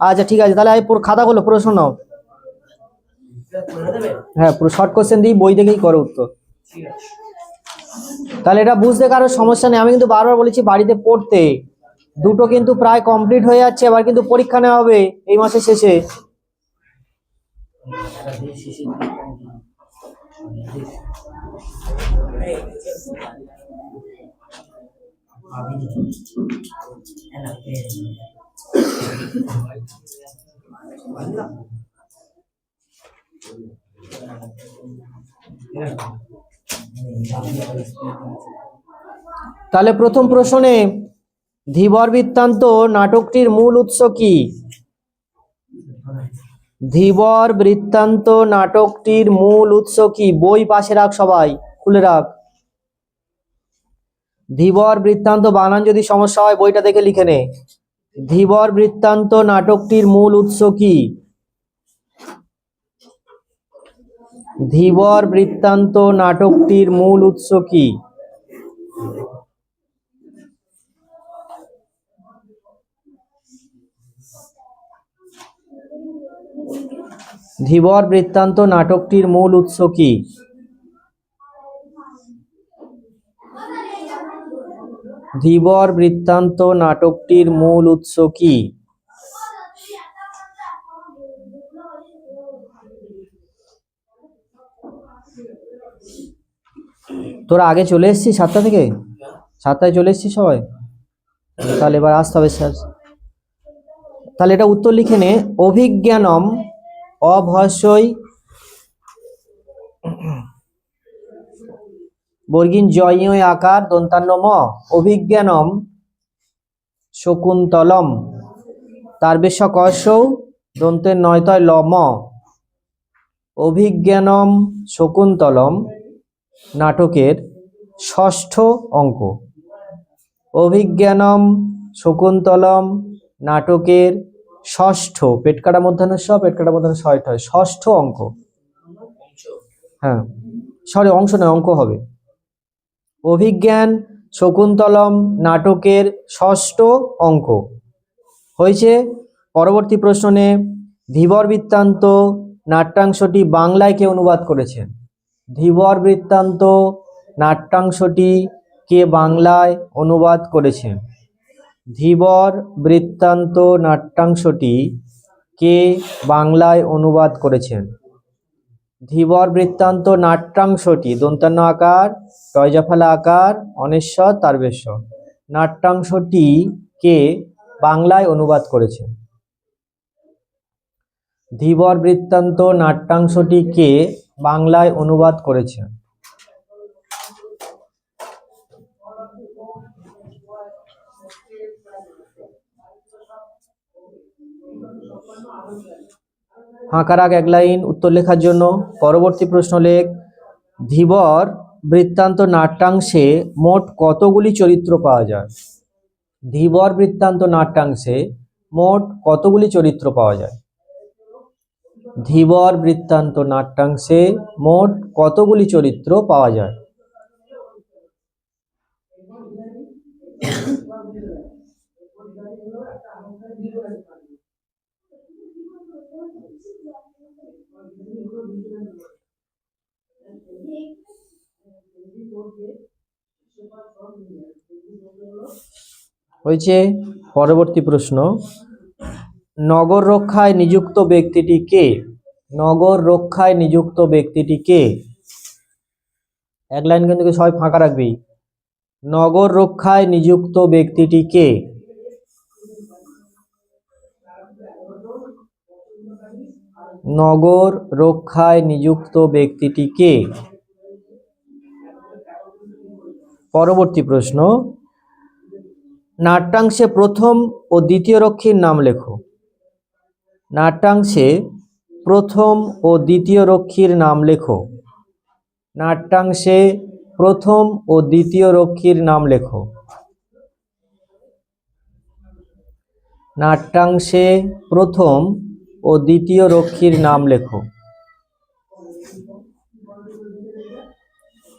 আচ্ছা ঠিক আছে, তাহলে পুরো খাতাগুলো প্রশ্ন নাও হ্যাঁ পুরো শর্ট কোশ্চেন দিই বই দেখেই করো উত্তর। তাহলে এটা বুঝতে কারও সমস্যা নেই, আমি কিন্তু বারবার বলেছি বাড়িতে পড়তে। দুটো কিন্তু প্রায় কমপ্লিট হয়ে যাচ্ছে, এবার কিন্তু পরীক্ষা নেওয়া হবে এই মাসের শেষে। তাহলে প্রথম প্রশ্নে ধীবর বৃত্তান্ত নাটকটির মূল উৎস কি? ধীবর বৃত্তান্ত নাটকটির মূল উৎস কি? বই পাশে রাখ সবাই, খুলে রাখ। ধীবর বৃত্তান্ত বানান যদি সমস্যা হয়, বইটা দেখে লিখে নে। ধীবর বৃত্তান্ত নাটকটির মূল উৎস কি? ধীবর বৃত্তান্ত নাটকটির মূল উৎস কি? ধীবর বৃত্তান্ত নাটকটির মূল উৎস কি? ধীবর বৃত্তান্ত নাটকটির মূল উৎস কি? তোরা আগে চলে এসেছিস সাতটা থেকে? সাতটায় চলে এসেছিস সবাই? তাহলে এবার আসতে হবে স্যার। তাহলে এটা উত্তর লিখে নে। অভিজ্ঞানম অভস্যই বর্গিন জয় আকার দন্তান্ন ম অভিজ্ঞানম শকুন্তলম। তার বেশ কসৌ দন্তের নয়তয় ল ম অভিজ্ঞানম শকুন্তলম, নাটকের ষষ্ঠ অঙ্ক। অভিজ্ঞানম শকুন্তলম, নাটকের ষষ্ঠ। পেটকাটা মধ্যাহ্ন স, পেটকাটা মধ্যাহ্ন ছয়টা ষষ্ঠ অঙ্ক। হ্যাঁ সরি, অংশ নয়, অঙ্ক হবে। অভিজ্ঞান, শকুন্তলম নাটকের ষষ্ঠ অঙ্ক। হয়েছে পরবর্তী প্রশ্নে ধীবর বৃত্তান্ত নাট্যাংশটি বাংলায় কে অনুবাদ করেছেন ধীবর বৃত্তান্ত নাট্যাংশটি কে বাংলায় অনুবাদ করেছেন ধীবর বৃত্তান্ত নাট্যাংশটি কে বাংলায় অনুবাদ করেছেন ধীবর বৃত্তান্ত নাট্যাংশটি, দন্তান্ন আকার, টয়জাফালা আকার, অনেশ্বর তারবেশ্বর নাট্যাংশটি কে বাংলায় অনুবাদ করেছেন ধীবর বৃত্তান্ত নাট্যাংশটি কে বাংলায় অনুবাদ করেছেন ফাঁকা রাখ এক লাইন, উত্তর লেখার জন্য। পরবর্তী প্রশ্ন লেখ ধীবর বৃত্তান্ত নাট্যাংশে মোট কতগুলি চরিত্র পাওয়া যায়? ধীবর বৃত্তান্ত নাট্যাংশে মোট কতগুলি চরিত্র পাওয়া যায়? ধীবর বৃত্তান্ত নাট্যাংশে মোট কতগুলি চরিত্র পাওয়া যায়? হয়েছে পরবর্তী প্রশ্ন, নগর রক্ষায় নিযুক্ত ব্যক্তিটি কে? নগর রক্ষায় নিযুক্ত ব্যক্তিটি কে? এক লাইন কিন্তু সবাই ফাঁকা রাখবি। নগর রক্ষায় নিযুক্ত ব্যক্তিটি কে? নগর রক্ষায় নিযুক্ত ব্যক্তিটি কে? পরবর্তী প্রশ্ন নাট্যাংশে প্রথম ও দ্বিতীয় রক্ষীর নাম লেখো। নাট্যাংশে প্রথম ও দ্বিতীয় রক্ষীর নাম লেখো। নাট্যাংশে প্রথম ও দ্বিতীয় রক্ষীর নাম লেখো। নাট্যাংশে প্রথম ও দ্বিতীয় রক্ষীর নাম লেখো।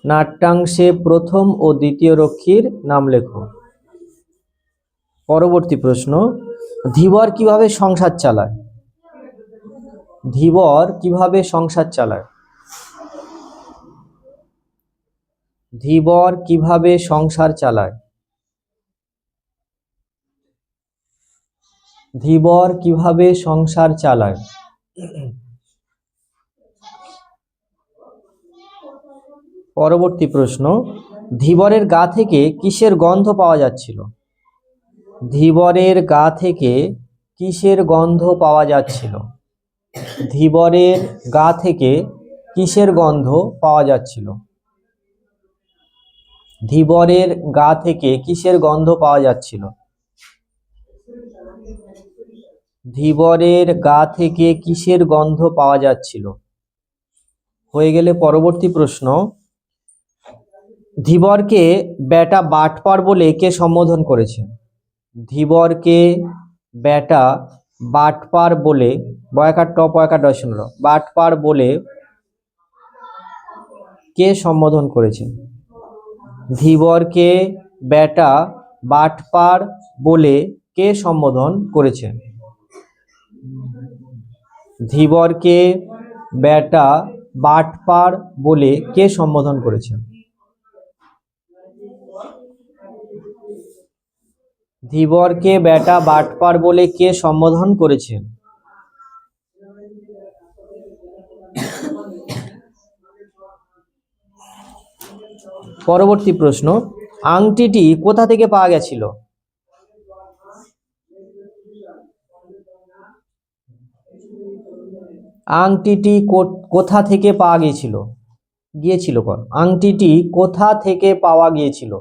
নাট্যাংশে প্রথম ও দ্বিতীয় রক্ষীর নাম লেখো। পরবর্তী প্রশ্ন, ধীবর কীভাবে সংসার চালায়? ধীবর কীভাবে সংসার চালায়? ধীবর কীভাবে সংসার চালায়? ধীবর কীভাবে সংসার চালায়? পরবর্তী প্রশ্ন, ধীবরের গা থেকে কিসের গন্ধ পাওয়া যাচ্ছিল? ধীবরের গা থেকে কিসের গন্ধ পাওয়া যাচ্ছিল? ধীবরের গা থেকে কিসের গন্ধ পাওয়া যাচ্ছিল? ধীবরের গা থেকে কিসের গন্ধ পাওয়া যাচ্ছিল? ধীবরের গা থেকে কিসের গন্ধ পাওয়া যাচ্ছিল? হয়ে গেলে পরবর্তী প্রশ্ন। ধীবরকে বেটা বাটপার বলে কে সম্বোধন করেছে? ধীবরকে বেটা বাটপার বলে বয়াকার টপ বয়াকার ডয়সন র বাটপার বলে কে সম্বোধন করেছে? ধীবরকে বেটা বাটপার বলে কে সম্বোধন করেছে? ধীবরকে বেটা বাটপার বলে কে সম্বোধন করেছে? ধীবরকে বেটা বাটপার বলে কে সম্বোধন করেছেন পরবর্তী প্রশ্ন, আংটিটি কোথা থেকে পাওয়া গেছিল? আংটিটি কোথা থেকে পাওয়া গিয়েছিল? গিয়েছিল আংটিটি কোথা থেকে পাওয়া গিয়েছিল?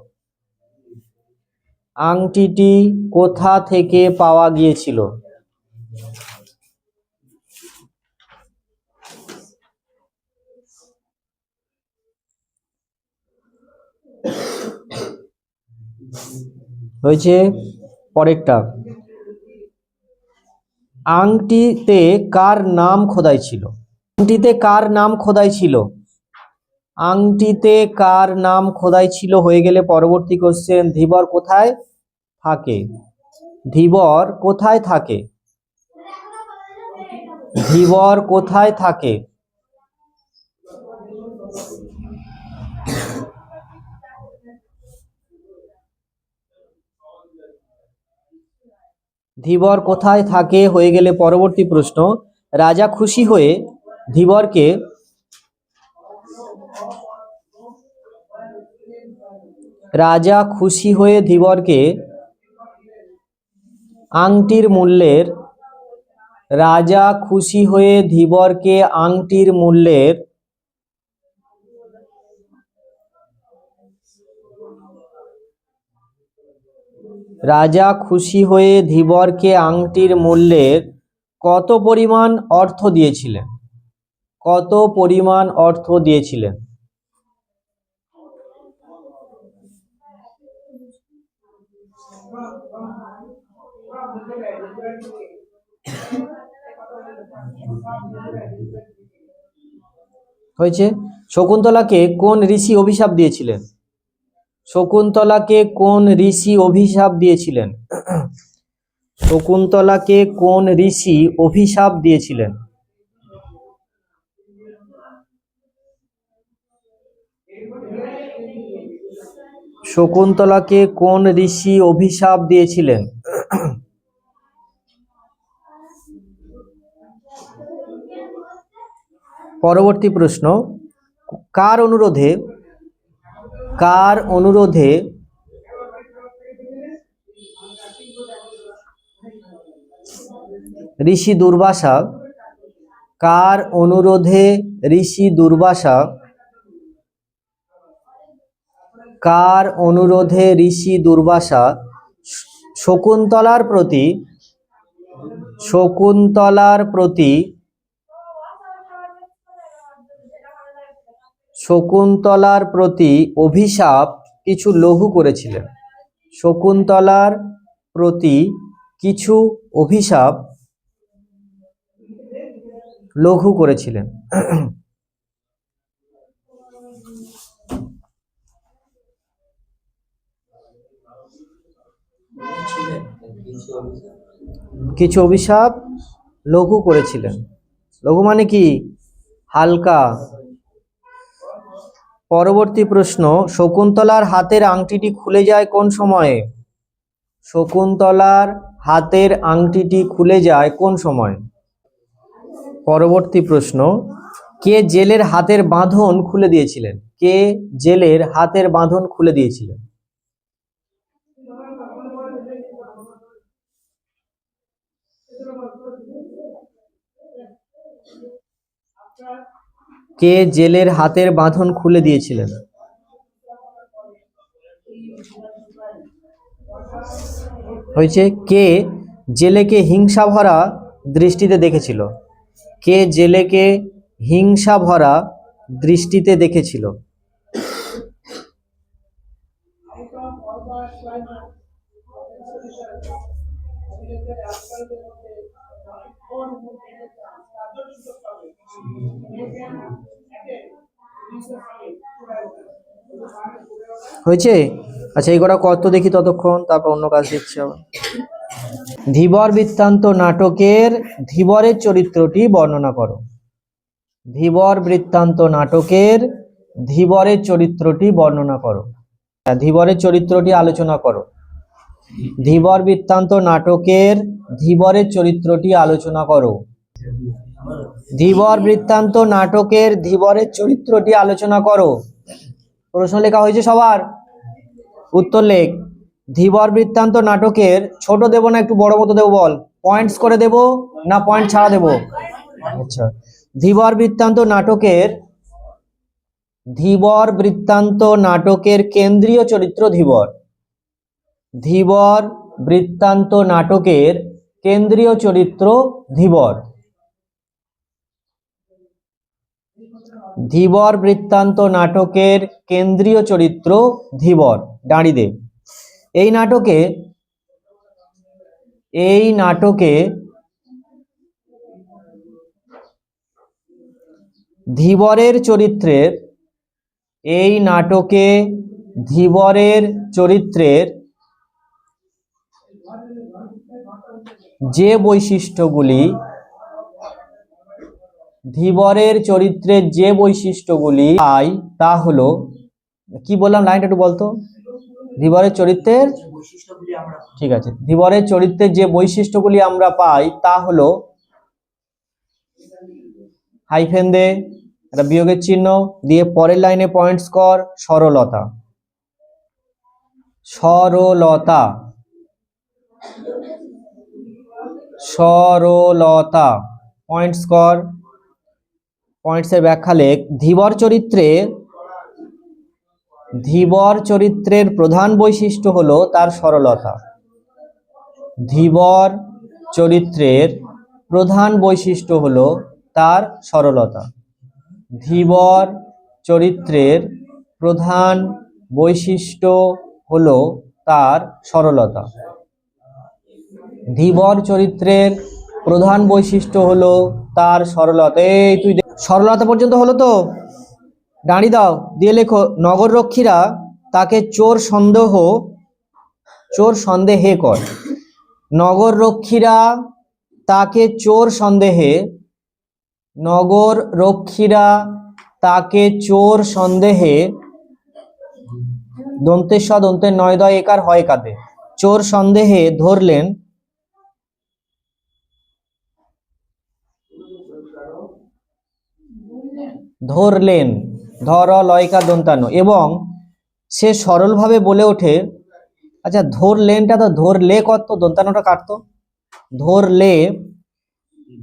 আংটিটি কোথা থেকে পাওয়া গিয়েছিল? হয়েছে পরেরটা। আংটিতে কার নাম খোদাই ছিল? আংটিতে কার নাম খোদাই ছিল? আংটিতে কার নাম খোদাই ছিল হয়ে গেলে পরবর্তী কোশ্চেন ধীবর কোথায়? থাকে। ধীবর কোথায় থাকে? ধীবর কোথায় থাকে? ধীবর কোথায় থাকে হয়ে গেলে পরবর্তী প্রশ্ন, রাজা খুশি হয়ে ধীবরকে রাজা খুশি হয়ে ধীবরকে আংটির মূল্যের, রাজা খুশি হয়ে ধীবরকে আংটির মূল্যের রাজা খুশি হয়ে ধীবরকে আংটির মূল্যের কত পরিমাণ অর্থ দিয়েছিলেন? কত পরিমাণ অর্থ দিয়েছিলেন? হয়েছে? শকুন্তলাকে কোন ঋষি অভিশাপ দিয়েছিলেন? শকুন্তলাকে কোন ঋষি অভিশাপ দিয়েছিলেন? শকুন্তলাকে কোন ঋষি অভিশাপ দিয়েছিলেন? শকুন্তলাকে কোন ঋষি অভিশাপ দিয়েছিলেন? পরবর্তী প্রশ্ন, কার অনুরোধে কার অনুরোধে ঋষি দুর্বাসা, কার অনুরোধে ঋষি দুর্বাসা, কার অনুরোধে ঋষি দুর্বাসা শকুন্তলার প্রতি শকুন্তলার প্রতি শকুন্তলার প্রতি অভিশাপ কিছু লঘু করেছিলেন। শকুন্তলার প্রতি কিছু অভিশাপ লঘু করেছিলেন। কিছু অভিশাপ লঘু করেছিলেন। লঘু মানে কি? হালকা পরবর্তী প্রশ্ন, শকুন্তলার হাতের আংটিটি খুলে যায় কোন সময়ে? শকুন্তলার হাতের আংটিটি খুলে যায় কোন সময়? পরবর্তী প্রশ্ন, কে জেলের হাতের বাঁধন খুলে দিয়েছিলেন? কে জেলের হাতের বাঁধন খুলে দিয়েছিলেন? কে জেলের হাতের বাঁধন খুলে দিয়েছিলেন? হয়েছে, কে জেলেকে হিংসা ভরা দৃষ্টিতে দেখেছিল? কে জেলেকে হিংসা ভরা দৃষ্টিতে দেখেছিল? হয়েছে? আচ্ছা এই কটা কত দেখি ততক্ষণ তারপর অন্য কাজ দেখছি আবার। ধীবর বৃত্তান্ত নাটকের ধীবরের চরিত্রটি বর্ণনা করো। ধীবর বৃত্তান্ত নাটকের ধীবরের চরিত্রটি বর্ণনা করো। হ্যাঁ, ধীবরের চরিত্রটি আলোচনা করো। ধীবর বৃত্তান্ত নাটকের ধীবরের চরিত্রটি আলোচনা করো। ধীবর বৃত্তান্ত নাটকের ধীবরের চরিত্রটি আলোচনা করো। প্রশ্ন লেখা হয়েছে সবার। উত্তর লেখ। ধীবর বৃত্তান্ত নাটকের ছোট দেব না একটু বড় মতো দেবো বল? পয়েন্টস করে দেব না পয়েন্ট ছাড়া দেব? আচ্ছা। ধীবর বৃত্তান্ত নাটকের ধীবর বৃত্তান্ত নাটকের কেন্দ্রীয় চরিত্র ধীবর। ধীবর বৃত্তান্ত নাটকের কেন্দ্রীয় চরিত্র ধীবর। ধীবর বৃত্তান্ত নাটকের কেন্দ্রীয় চরিত্র ধীবর দাঁড়িয়ে এই নাটকে এই নাটকে ধীবরের চরিত্রের, এই নাটকে ধীবরের চরিত্রের যে বৈশিষ্ট্যগুলি ধীবরের চরিত্রের যে বৈশিষ্ট্যগুলি পাই, তা হলো, কি বললাম লাইনটা একটু বলতো? ধীবরের চরিত্রের? ঠিক আছে, ধীবরের চরিত্রের যে বৈশিষ্ট্যগুলি আমরা পাই, তা হলো হাইফেন দে, একটা বিয়োগের চিহ্ন, দিয়ে পরের লাইনে পয়েন্টস কর সরলতা। সরলতা। সরলতা পয়েন্টস কর পয়েন্টসের ব্যাখ্যা লেখ। ধীবর চরিত্রে, ধীবর চরিত্রের প্রধান বৈশিষ্ট্য হলো তার সরলতা। ধীবর চরিত্রের প্রধান বৈশিষ্ট্য হলো তার সরলতা। ধীবর চরিত্রের প্রধান বৈশিষ্ট্য হলো তার সরলতা। ধীবর চরিত্রের প্রধান বৈশিষ্ট্য হলো তার সরলতা। এই তুই সরলতা পর্যন্ত হলো তো? দাঁড়িয়ে দাও, দিয়ে লেখো, নগররক্ষীরা তাকে চোর সন্দেহ, চোর সন্দেহে কর। নগররক্ষীরা তাকে চোর সন্দেহে নগর রক্ষীরা তাকে চোর সন্দেহে দন্তেশ্ব দন্তের নয় দয় একার হয় কাতে। চোর সন্দেহে ধরলেন ধরলেন, ধর লয়কা দন্তান্ন এবং সে সরলভাবে বলে ওঠে আচ্ছা ধরলেনটা তো ধরলে কত? দন্তান্নটা কাটতো? ধরলে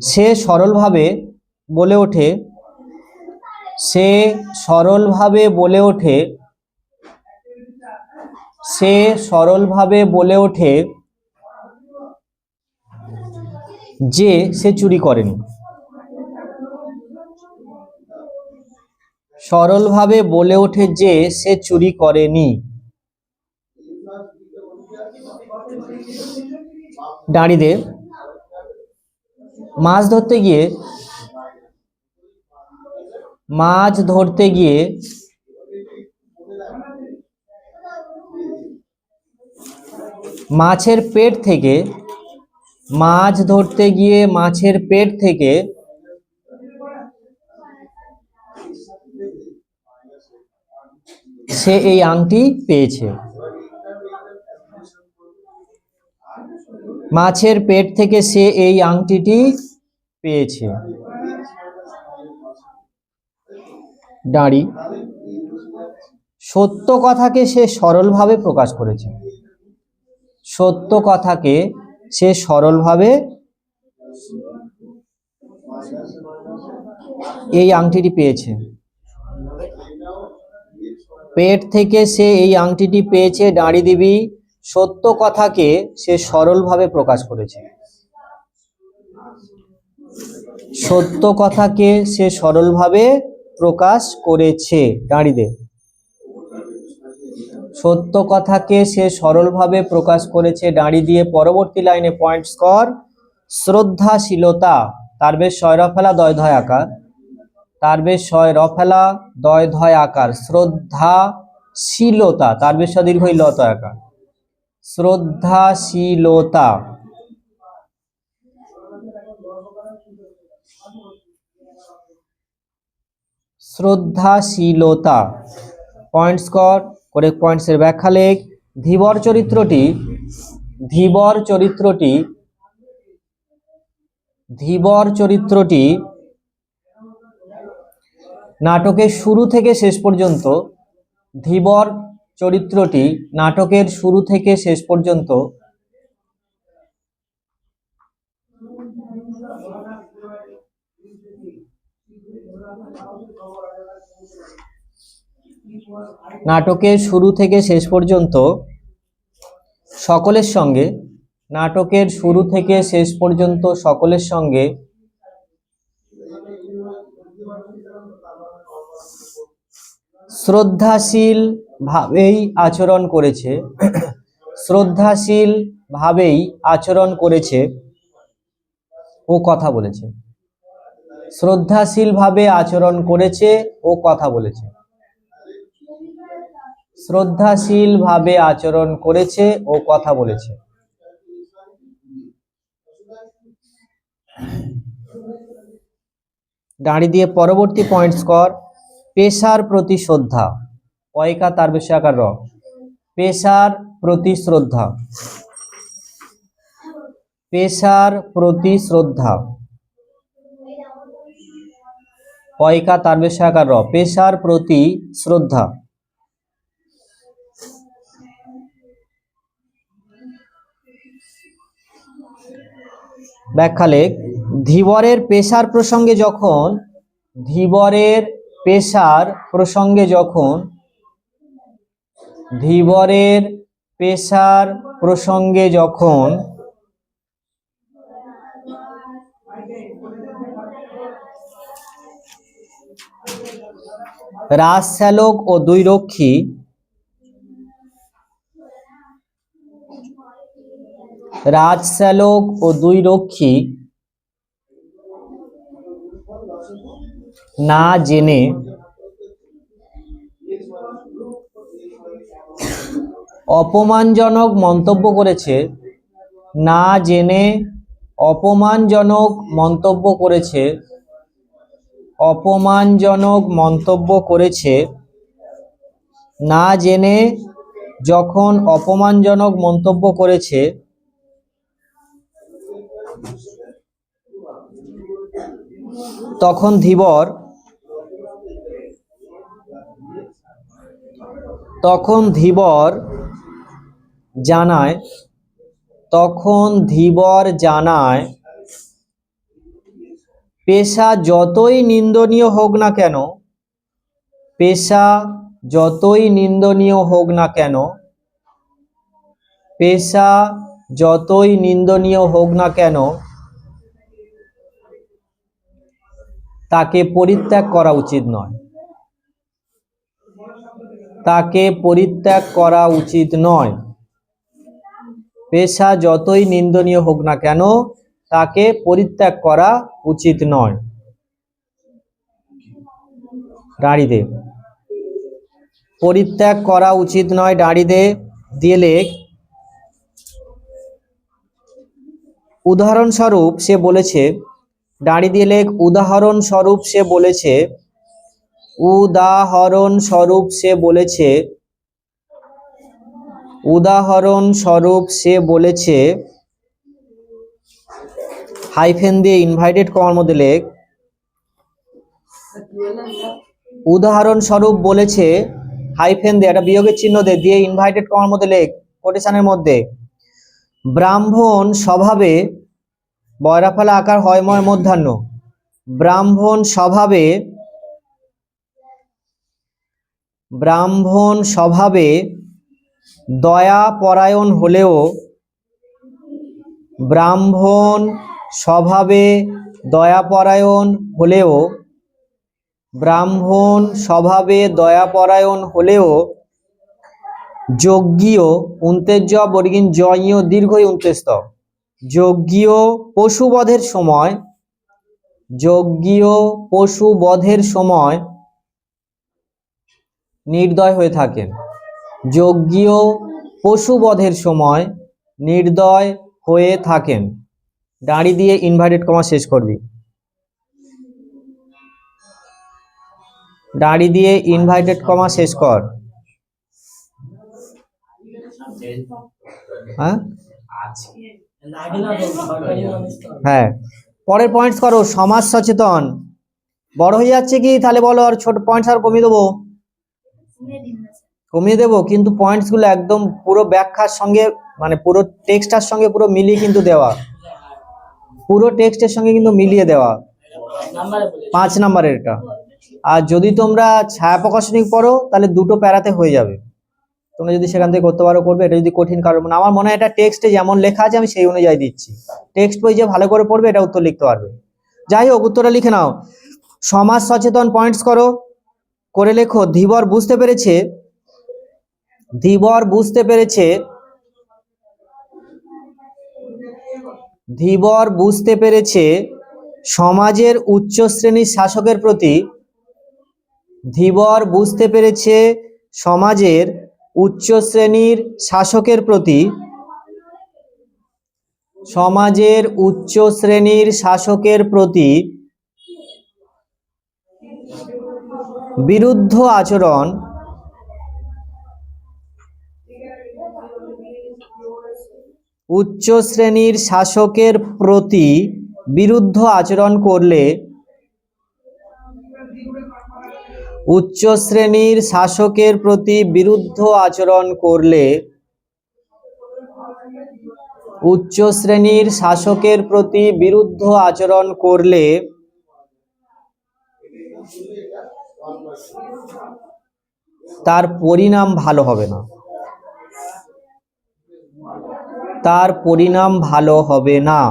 সে সরলভাবে বলে ওঠে, সে সরলভাবে বলে ওঠে, সে সরলভাবে বলে ওঠে যে সে চুরি করেনি। সরলভাবে বলে ওঠে যে সে চুরি করেনি। দাঁড়িয়ে মাছ ধরতে গিয়ে, মাছ ধরতে গিয়ে মাছের পেট থেকে, মাছ ধরতে গিয়ে মাছের পেট থেকে সে এই আংটি পেয়েছে। মাছের পেট থেকে সে এই আংটিটি পেয়েছে। দাঁড়ি। সত্য কথাকে সে সরলভাবে প্রকাশ করেছে। সত্য কথাকে সে সরলভাবে এই আংটিটি পেয়েছে। পেট থেকে সে এই আংটিটি পেয়েছে দাঁড়ি দিবি। সত্য কথাকে সে সরলভাবে প্রকাশ করেছে। সত্য কথাকে সে সরলভাবে প্রকাশ করেছে দাঁড়িয়ে সত্য কথাকে সে সরলভাবে প্রকাশ করেছে দাঁড়ি দিয়ে পরবর্তী লাইনে পয়েন্টস কর শ্রদ্ধাশীলতা, তার বেশ শয় রফেলা দয় আকার। তার বেশ শয় রফেলা, দয় ধয় আকার শ্রদ্ধাশীলতা তার বেশ দীর্ঘ লত আকার। শ্রদ্ধাশীলতা শ্রদ্ধাশীলতা পয়েন্টস কর করে পয়েন্টসের ব্যাখ্যা লেখ। ধীবর চরিত্রটি ধীবর চরিত্রটি ধীবর চরিত্রটি নাটকের শুরু থেকে শেষ পর্যন্ত, ধীবর চরিত্রটি নাটকের শুরু থেকে শেষ পর্যন্ত নাটকের শুরু থেকে শেষ পর্যন্ত সকলের সঙ্গে, নাটকের শুরু থেকে শেষ পর্যন্ত সকলের সঙ্গে শ্রদ্ধাশীল ভাবেই আচরণ করেছে। শ্রদ্ধাশীল ভাবেই আচরণ করেছে। ও কথা বলেছে। শ্রদ্ধাশীল ভাবে আচরণ করেছে, ও কথা বলেছে। শ্রদ্ধাশীল ভাবে আচরণ করেছে, ও কথা বলেছে। দাঁড়ি দিয়ে পরবর্তী পয়েন্টস কর পেশার প্রতি শ্রদ্ধা। পয়কা তার বেশি আকার র? পেশার প্রতি শ্রদ্ধা। পেশার প্রতি শ্রদ্ধা। পয়কা তার বেশি আকার র? পেশার প্রতি শ্রদ্ধা। ব্যাখ্যা লেখ। ধীবরের পেশার প্রসঙ্গে যখন ধীবরের পেশার প্রসঙ্গে যখন ধীবরের পেশার প্রসঙ্গে যখন রাজশ্যালক ও দুই রক্ষী রাজশ্যালক ও দুই রক্ষী না জেনে অপমানজনক মন্তব্য করেছে। না জেনে অপমানজনক মন্তব্য করেছে। অপমানজনক মন্তব্য করেছে। না জেনে যখন অপমানজনক মন্তব্য করেছে। তখন ধীবর তখন ধীবর জানায়, তখন ধীবর জানায়, পেশা যতই নিন্দনীয় হোক না কেন, পেশা যতই নিন্দনীয় হোক না কেন, পেশা যতই নিন্দনীয় হোক না কেন, তাকে পরিত্যাগ করা উচিত নয়। তাকে পরিত্যাগ করা উচিত নয়। পেশা যতই নিন্দনীয় হোক না কেন, তাকে পরিত্যাগ করা উচিত নয়। দাঁড়িয়ে পরিত্যাগ করা উচিত নয় দাঁড়িয়ে দিয়ে লেখ। উদাহরণস্বরূপ সে বলেছে দাঁড়ি দিয়ে লেখ, উদাহরণস্বরূপ সে বলেছে উদাহরণস্বরূপ সে বলেছে, উদাহরণস্বরূপ সে বলেছে, হাইফেন দিয়ে ইনভাইটেড কমার মধ্যে লেখ, উদাহরণস্বরূপ বলেছে, হাইফেন দিয়ে একটা বিয়োগের চিহ্ন দে, দিয়ে ইনভাইটেড কমার মধ্যে লেখ, কোটেশনের মধ্যে, ব্রাহ্মণ স্বভাবে, বয়রাফালা আকার হয়ময় মধ্যাহ্ন, ব্রাহ্মণ স্বভাবে ব্রাহ্মণ স্বভাবে দয়া পরায়ণ হলেও ব্রাহ্মণ স্বভাবে দয়াপরায়ণ হলেও, ব্রাহ্মণ স্বভাবে দয়াপরায়ণ হলেও যজ্ঞীয় উন্তেজ বর্গিন জয়ীয় দীর্ঘই উন্তেস্ত। যজ্ঞীয় পশুবধের সময়, যজ্ঞীয় পশুবধের সময় নির্দয় হয়ে থাকেন। যজ্ঞীয় পশুবধের সময় নির্দয় হয়ে থাকেন। দাঁড়ি দিয়ে ইনভার্টেড কমা শেষ করবি। দাঁড়ি দিয়ে ইনভার্টেড কমা শেষ কর। হ্যাঁ? হ্যাঁ। পরের পয়েন্টস করো, সমাজ সচেতন। বড় হয়ে যাচ্ছে কি? তাহলে বলো আর ছোট পয়েন্টস আর কমিয়ে দেবো। কমিয়ে দেবো, কিন্তু পয়েন্টসগুলো একদম পুরো ব্যাখ্যার সঙ্গে মানে পুরো টেক্সটার সঙ্গে পুরো মিলিয়ে কিন্তু দেওয়া। পুরো টেক্সটের সঙ্গে কিন্তু মিলিয়ে দেওয়া। পাঁচ নাম্বারের এটা আর যদি তোমরা ছায়া প্রকাশনিক পড়ো, তাহলে দুটো প্যারাতে হয়ে যাবে। তোমরা যদি সেখান থেকে করতে পারো, করবে। এটা যদি কঠিন কারও মানে আমার মনে হয় এটা টেক্সটে যেমন লেখা আছে, আমি সেই অনুযায়ী দিচ্ছি। টেক্সট বই যে ভালো করে পড়বে, এটা উত্তর লিখতে পারবে। যাই হোক, উত্তরটা লিখে নাও। সমাজ সচেতন পয়েন্টস করো। করে লেখো, ধীবর বুঝতে পেরেছে? ধীবর বুঝতে পেরেছে? ধীবর বুঝতে পেরেছে? সমাজের উচ্চ শ্রেণির শাসকের প্রতি ধীবর বুঝতে পেরেছে? সমাজের উচ্চ শ্রেণির শাসকের প্রতি সমাজের উচ্চ শ্রেণির শাসকের প্রতি বিরুদ্ধ আচরণ। উচ্চ শ্রেণির শাসকের প্রতি বিরুদ্ধ আচরণ করলে উচ্চ শ্রেণির শাসকের প্রতি বিরুদ্ধ আচরণ করলে উচ্চ শ্রেণির শাসকের প্রতি বিরুদ্ধ আচরণ করলে তার পরিণাম ভালো হবে না। তার পরিণাম ভালো হবে না।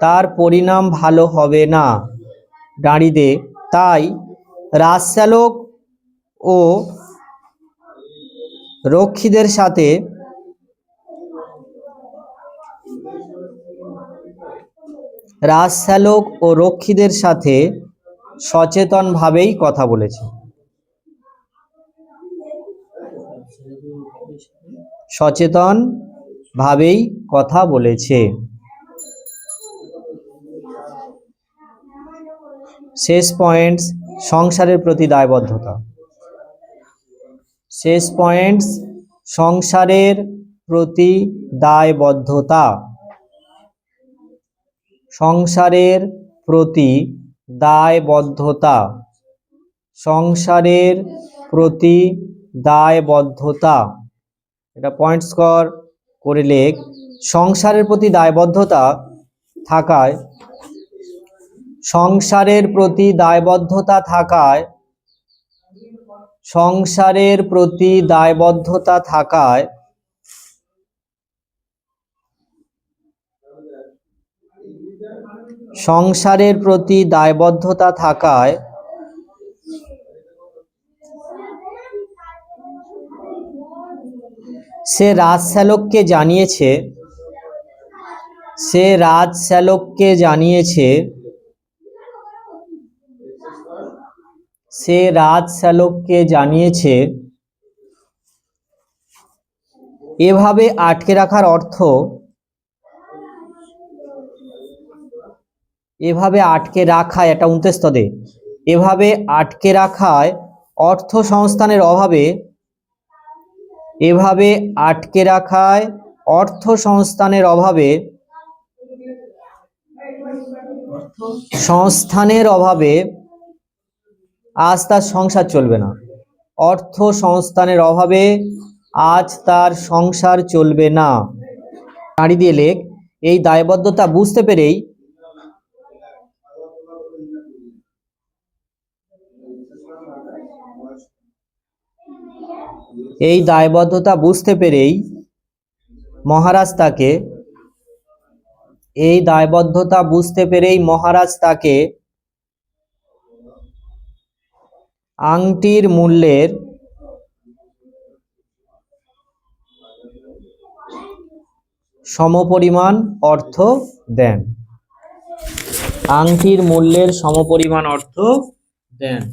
তার পরিণাম ভালো হবে না। দাঁড়িয়ে তাই রাজচালক ও রক্ষীদের সাথে রাজচালক ও রক্ষীদের সাথে সচেতনভাবেই কথা বলেছে। সচেতন ভাবেই কথা বলেছে। শেষ পয়েন্টস সংসারের প্রতি দায়বদ্ধতা। শেষ পয়েন্টস সংসারের প্রতি দায়বদ্ধতা। সংসারের প্রতি দায়বদ্ধতা। সংসারের প্রতি দায়বদ্ধতা। এটা পয়েন্ট স্কোর করে লেখ। সংসারের প্রতি দায়বদ্ধতা থাকায়, সংসারের প্রতি দায়বদ্ধতা থাকায়, সংসারের প্রতি দায়বদ্ধতা থাকায় সংসারের প্রতি দায়বদ্ধতা থাকায় সে রাজশ্যালককে জানিয়েছে, সে রাজশ্যালককে জানিয়েছে, সে রাজশ্যালককে জানিয়েছে, এভাবে আটকে রাখার অর্থ এভাবে আটকে রাখায় একটা উন্তেস্তদে এভাবে আটকে রাখায় অর্থ সংস্থানের অভাবে, এভাবে আটকে রাখায় অর্থ সংস্থানের অভাবে সংস্থানের অভাবে আজ তার সংসার চলবে না। অর্থ সংস্থানের অভাবে আজ তার সংসার চলবে না। নাড়ি দিয়ে লেখ, এই দায়বদ্ধতা বুঝতে পেরেই এই দায়বদ্ধতা বুঝতে পেরেই মহারাজ তাকে, এই দায়বদ্ধতা বুঝতে পেরেই মহারাজ তাকে আংটির মূল্যের সমপরিমাণ অর্থ দেন। আংটির মূল্যের সমপরিমাণ অর্থ দেন।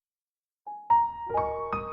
Thank you.